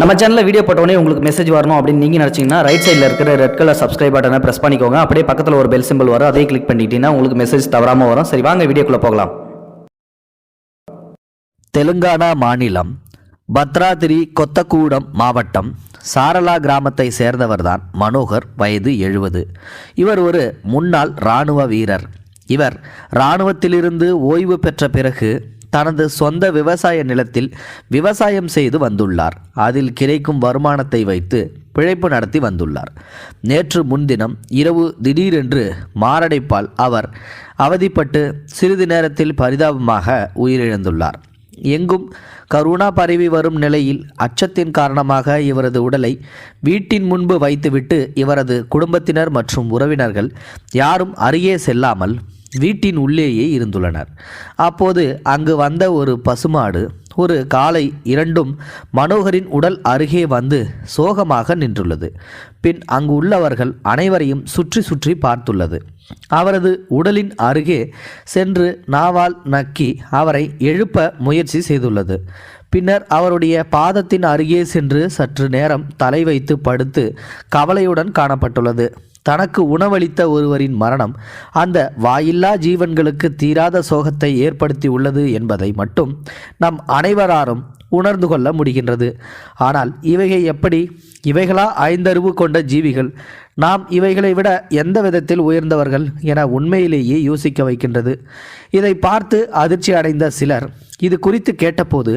நம்ம சேனலில் வீடியோ போட்டோடனே உங்களுக்கு மெசேஜ் வரணும் அப்படின்னு நீங்கள் நினச்சிங்கன்னா ரைட் சைடில் இருக்கிற ரெட் கலர் சப்ஸ்கிரைப் பட்டனை ப்ரெஸ் பண்ணிக்கோங்க. அப்படியே பக்கத்தில் ஒரு பெல் சிம்பிள் வரும். அதே கிளிக் பண்ணிட்டீங்கன்னா உங்களுக்கு மெசேஜ் தவறாமல் வரும். சரி வாங்க வீடியோக்குள்ளே போகலாம். தெலுங்கானா மாநிலம் பத்ராதிரி கொத்தக்கூடம் மாவட்டம் சாரலா கிராமத்தை சேர்ந்தவர்தான் மனோகர் வயது எழுபது. இவர் ஒரு முன்னாள் இராணுவ வீரர். இவர் இராணுவத்திலிருந்து ஓய்வு பெற்ற பிறகு தனது சொந்த விவசாய நிலத்தில் விவசாயம் செய்து வந்துள்ளார். அதில் கிடைக்கும் வருமானத்தை வைத்து பிழைப்பு நடத்தி வந்துள்ளார். நேற்று முன்தினம் இரவு திடீரென்று மாரடைப்பால் அவர் அவதிப்பட்டு சிறிது நேரத்தில் பரிதாபமாக உயிரிழந்துள்ளார். எங்கும் கருணா பரவி வரும் நிலையில் அச்சத்தின் காரணமாக இவரது உடலை வீட்டின் முன்பு வைத்துவிட்டு இவரது குடும்பத்தினர் மற்றும் உறவினர்கள் யாரும் அருகே செல்லாமல் வீட்டின் உள்ளேயே இருந்துள்ளனர். அப்போது அங்கு வந்த ஒரு பசுமாடு ஒரு காலை இரண்டும் மனோகரின் உடல் அருகே வந்து சோகமாக நின்றுள்ளது. பின் அங்கு உள்ளவர்கள் அனைவரையும் சுற்றி சுற்றி பார்த்துள்ளது. அவரது உடலின் அருகே சென்று நாவால் நக்கி அவரை எழுப்ப முயற்சி செய்துள்ளது. பின்னர் அவருடைய பாதத்தின் அருகே சென்று சற்று நேரம் தலை வைத்து படுத்து கவலையுடன் காணப்பட்டுள்ளது. தனக்கு உணவளித்த ஒருவரின் மரணம் அந்த வாயில்லா ஜீவன்களுக்கு தீராத சோகத்தை ஏற்படுத்தி உள்ளது என்பதை மட்டும் நம் அனைவராரும் உணர்ந்து கொள்ள முடிகின்றது. ஆனால் இவைகள் எப்படி இவைகளா ஐந்தறிவு கொண்ட ஜீவிகள் நாம் இவைகளை விட எந்த விதத்தில் உயர்ந்தவர்கள் என உண்மையிலேயே யோசிக்க வைக்கின்றது. இதை பார்த்து அதிர்ச்சி அடைந்த சிலர் இது குறித்து கேட்டபோது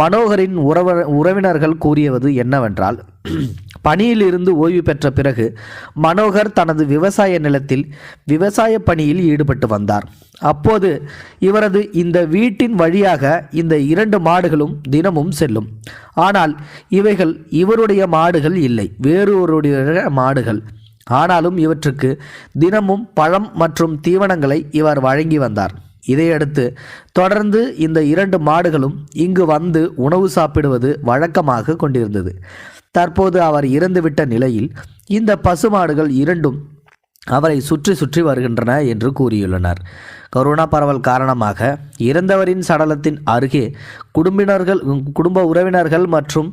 மனோகரின் உறவ உறவினர்கள் கூறியது என்னவென்றால் பணியிலிருந்து ஓய்வு பெற்ற பிறகு மனோகர் தனது விவசாய நிலத்தில் விவசாய பணியில் ஈடுபட்டு வந்தார். அப்போது இவரது இந்த வீட்டின் வழியாக இந்த இரண்டு மாடுகளும் தினமும் செல்லும். ஆனால் இவைகள் இவருடைய மாடுகள் இல்லை வேறொருடைய மாடுகள். ஆனாலும் இவற்றுக்கு தினமும் பழம் மற்றும் தீவனங்களை இவர் வழங்கி வந்தார். இதையடுத்து தொடர்ந்து இந்த இரண்டு மாடுகளும் இங்கு வந்து உணவு சாப்பிடுவது வழக்கமாக கொண்டிருந்தது. தற்போது அவர் இறந்துவிட்ட நிலையில் இந்த பசுமாடுகள் இரண்டும் அவரை சுற்றி சுற்றி வருகின்றன என்று கூறியுள்ளனர். கொரோனா பரவல் காரணமாக இறந்தவரின் சடலத்தின் அருகே குடும்பினர்கள் குடும்ப உறவினர்கள் மற்றும்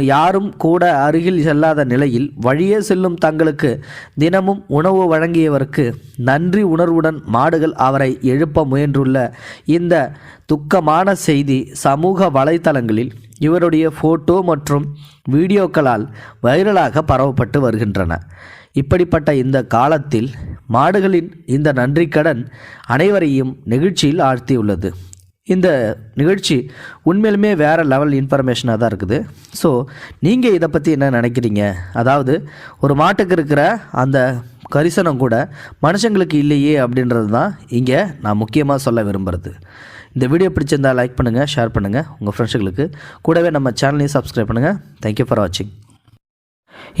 யாரும் கூட அருகில் செல்லாத நிலையில் வழியே செல்லும் தங்களுக்கு தினமும் உணவு வழங்கியவருக்கு நன்றி உணர்வுடன் மாடுகள் அவரை எழுப்ப முயன்றுள்ள இந்த துக்கமான செய்தி சமூக வலைத்தளங்களில் இவருடைய ஃபோட்டோ மற்றும் வீடியோக்களால் வைரலாக பரவப்பட்டு வருகின்றன. இப்படிப்பட்ட இந்த காலத்தில் மாடுகளின் இந்த நன்றிக்கடன் அனைவரையும் நெகிழ்ச்சியில் ஆழ்த்தியுள்ளது. இந்த நிகழ்ச்சி உண்மையிலுமே வேறு லெவல் இன்ஃபர்மேஷனாக தான் இருக்குது. ஸோ நீங்கள் இதை பற்றி என்ன நினைக்கிறீங்க? அதாவது ஒரு மாட்டுக்கு இருக்கிற அந்த கரிசனம் கூட மனுஷங்களுக்கு இல்லையே அப்படின்றது தான் இங்கே நான் முக்கியமாக சொல்ல விரும்புகிறது இந்த வீடியோ பிடிச்சிருந்தா லைக் பண்ணுங்கள் ஷேர் பண்ணுங்கள் உங்கள் ஃப்ரெண்ட்ஸுகளுக்கு கூடவே நம்ம சேனலையும் சப்ஸ்கிரைப் பண்ணுங்கள் தேங்க்யூ ஃபார் வாட்சிங்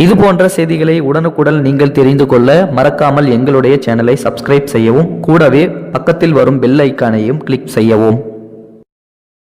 இது போன்ற செய்திகளை உடனுக்குடன் நீங்கள் தெரிந்து கொள்ள மறக்காமல் எங்களுடைய சேனலை சப்ஸ்கிரைப் செய்யவும் கூடவே பக்கத்தில் வரும் பெல் ஐக்கானையும் கிளிக் செய்யவும்.